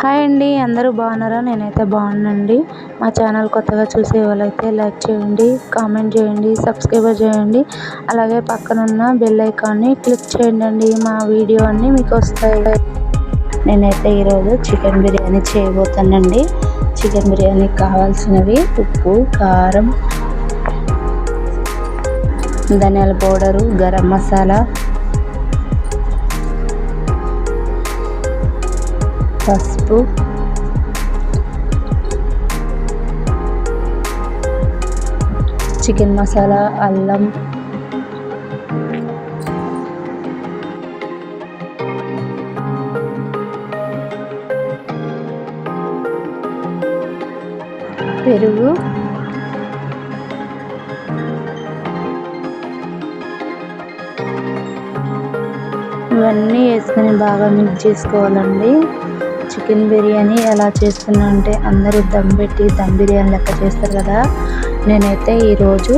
Hi అండి అందరూ బాగున్నారా? నేనైతే బాగున్నానండి. మా ఛానల్ కొత్తగా చూసే వాళ్ళైతే లైక్ చేయండి కామెంట్ చేయండి సబ్స్క్రైబర్ చేయండి. అలాగే పక్కనున్న బెల్ ఐకాన్ని క్లిక్ చేయండి మా వీడియో అన్నీ మీకు వస్తాయి. నేనైతే ఈరోజు చికెన్ బిర్యానీ చేయబోతానండి చికెన్ బిర్యానీకి కావాల్సినవి ఉప్పు కారం ధనియాల పౌడరు గరం మసాలా పసుపు చికెన్ మసాలా అల్లం పెరుగు. ఇవన్నీ వేసుకొని బాగా మిక్స్ చేసుకోవాలండి. చికెన్ బిర్యానీ ఎలా చేస్తున్నా అంటే అందరూ దమ్ పెట్టి దమ్ బిర్యానీ లెక్క చేస్తారు కదా. నేనైతే ఈరోజు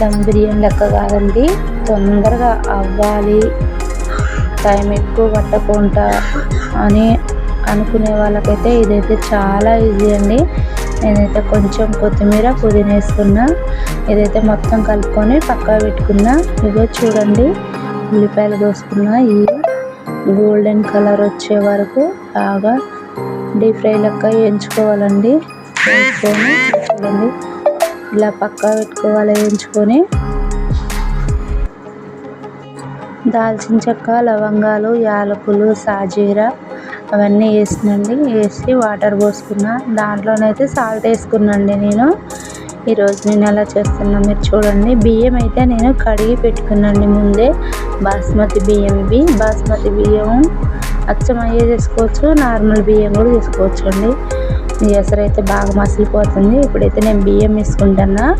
దమ్ బిర్యానీ లెక్క కాదండి తొందరగా అవ్వాలి టైం ఎక్కువ పట్టకుండా అని అనుకునే వాళ్ళకైతే ఇదైతే చాలా ఈజీ అండి. నేనైతే కొంచెం కొత్తిమీర పుదీనా వేసుకున్నా ఇదైతే మొత్తం కలుపుకొని పక్కా పెట్టుకున్నా. ఇదో చూడండి ఉల్లిపాయలు దోసుకున్నా ఈ గోల్డెన్ కలర్ వచ్చే వరకు బాగా డీప్ ఫ్రై లెక్క వేయించుకోవాలండి. వేయించుకొని చూడండి. ఇలా పక్కా పెట్టుకోవాలి వేయించుకొని. దాల్చిన చెక్క లవంగాలు యాలకులు సాజీర అవన్నీ వేసినండి. వేసి వాటర్ పోసుకున్న. దాంట్లోనైతే సాల్ట్ వేసుకున్నాండి నేను. ఈరోజు నేను ఎలా చేస్తున్నా మీరు చూడండి. బియ్యం అయితే నేను కడిగి పెట్టుకున్నాను ముందే. బాస్మతి బియ్యం ఇవి. బాస్మతి బియ్యం అచ్చమయ్యే తీసుకోవచ్చు చేసుకోవచ్చు. నార్మల్ బియ్యం కూడా తీసుకోవచ్చు అండి. ఎసరు అయితే బాగా మసిలిపోతుంది. ఇప్పుడైతే నేను బియ్యం వేసుకుంటున్నా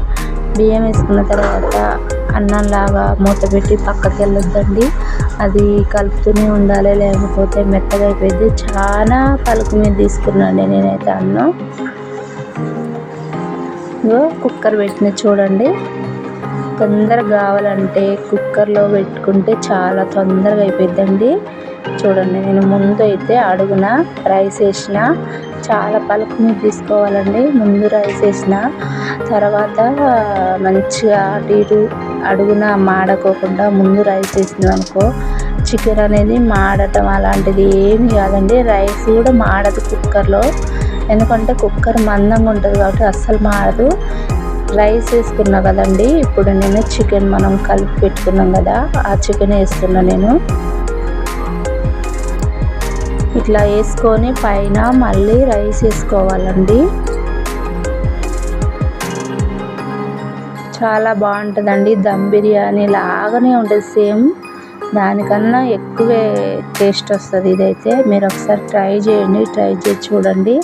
బియ్యం వేసుకున్న తర్వాత అన్నంలాగా మూత పెట్టి పక్కకి వెళ్ళొద్దండి. అది కలుపుతూనే ఉండాలి. లేకపోతే మెత్తగా అయిపోయింది చాలా పలుకు మీద తీసుకున్నాను నేనైతే అన్నం. కుక్కర్ పెట్టిన చూడండి. తొందరగా కావాలంటే కుక్కర్లో పెట్టుకుంటే చాలా తొందరగా అయిపోద్దండి చూడండి నేను ముందు అయితే అడుగున రైస్ వేసిన చాలా పలుకు మీరు తీసుకోవాలండి. ముందు రైస్ వేసిన తర్వాత మంచిగా అటు ఇటు అడుగున మాడకోకుండా ముందు రైస్ వేసినాం అనుకో చికెన్ అనేది మాడటం అలాంటిది ఏమి కాదండి. రైస్ కూడా మాడదు కుక్కర్లో. ఎందుకంటే కుక్కర్ మందంగా ఉంటుంది కాబట్టి అస్సలు మారదు. రైస్ వేసుకున్నా కదండి ఇప్పుడు నేను చికెన్ మనం కలిపి పెట్టుకున్నాం కదా ఆ చికెన్ వేస్తున్నా నేను. ఇట్లా వేసుకొని పైన మళ్ళీ రైస్ వేసుకోవాలండి. చాలా బాగుంటుందండి దమ్ బిర్యానీ లాగానే ఉంటుంది సేమ్. దానికన్నా ఎక్కువే టేస్ట్ వస్తుంది ఇదైతే. మీరు ఒకసారి ట్రై చేయండి ట్రై చేసి చూడండి.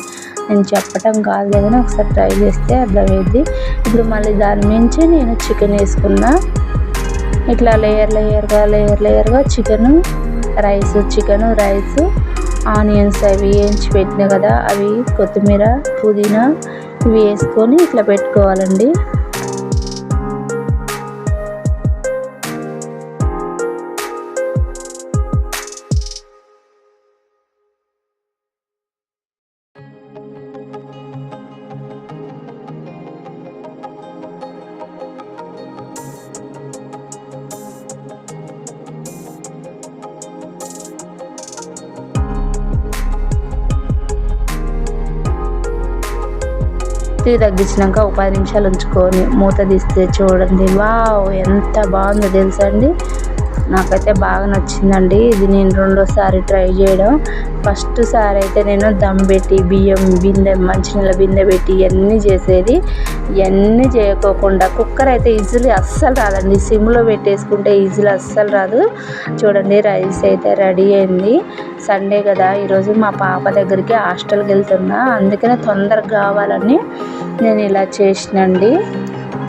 నేను చెప్పటం కాదు లేదని ఒకసారి ట్రై చేస్తే అర్థమైంది ఇప్పుడు మళ్ళీ దాని మించి నేను చికెన్ వేసుకున్నా. ఇట్లా లేయర్ లేయర్గా layer లేయర్గా chicken rice chicken rice onions అవి వేయించి పెట్టినా కదా అవి కొత్తిమీర పుదీనా ఇవి వేసుకొని ఇట్లా పెట్టుకోవాలండి. టీ తగ్గించినాక ఒక పది నిమిషాలు ఉంచుకొని మూత తీస్తే చూడండి. వావ్ ఎంత బాగుందో తెలుసా అండి? నాకైతే బాగా నచ్చిందండి. ఇది నేను రెండోసారి ట్రై చేయడం. ఫస్ట్ సారి అయితే నేను దమ్ పెట్టి బియ్యం బిందె మంచినీళ్ళ బిందె పెట్టి ఇవన్నీ చేసేది. ఇవన్నీ చేయకోకుండా కుక్కర్ అయితే ఈజీలీ అస్సలు రాదండి. సిమ్లో పెట్టేసుకుంటే ఈజీలీ అస్సలు రాదు. చూడండి రైస్ అయితే రెడీ అయింది. సండే కదా ఈరోజు మా పాప దగ్గరికి హాస్టల్కి వెళ్తున్నా. అందుకనే తొందరగా కావాలని నేను ఇలా చేసినండి.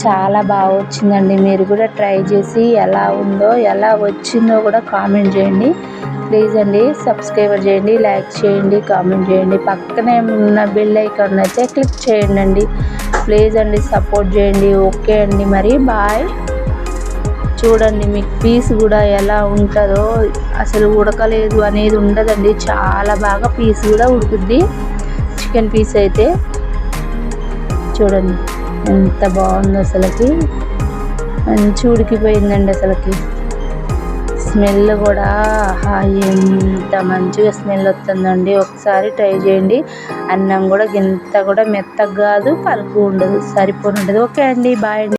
చాలా బాగా వచ్చిందండి. మీరు కూడా ట్రై చేసి ఎలా ఉందో ఎలా వచ్చిందో కూడా కామెంట్ చేయండి. ప్లీజ్ అండి సబ్స్క్రైబర్ చేయండి లైక్ చేయండి కామెంట్ చేయండి. పక్కనే ఉన్న బెల్ ఐకాన్ అయితే క్లిక్ చేయండి అండి ప్లీజ్ అండి సపోర్ట్ చేయండి. ఓకే అండి మరి బాయ్. చూడండి మీకు పీస్ కూడా ఎలా ఉంటుందో అసలు ఉడకలేదు అనేది ఉండదండి. చాలా బాగా పీస్ కూడా ఉడుకుద్ది. చికెన్ పీస్ అయితే. చూడండి. ఎంత బాగుందో అసలుకి. మంచి ఉడికిపోయిందండి అసలుకి. స్మెల్ కూడా ఆహా, ఎంత మంచిగా స్మెల్ వస్తుందండి. ఒకసారి ట్రై చేయండి. అన్నం కూడా ఇంత కూడా మెత్తగా కాదు పలుపు ఉండదు సరిపోని ఉంటుంది ఓకే అండి బాయ్ అండి.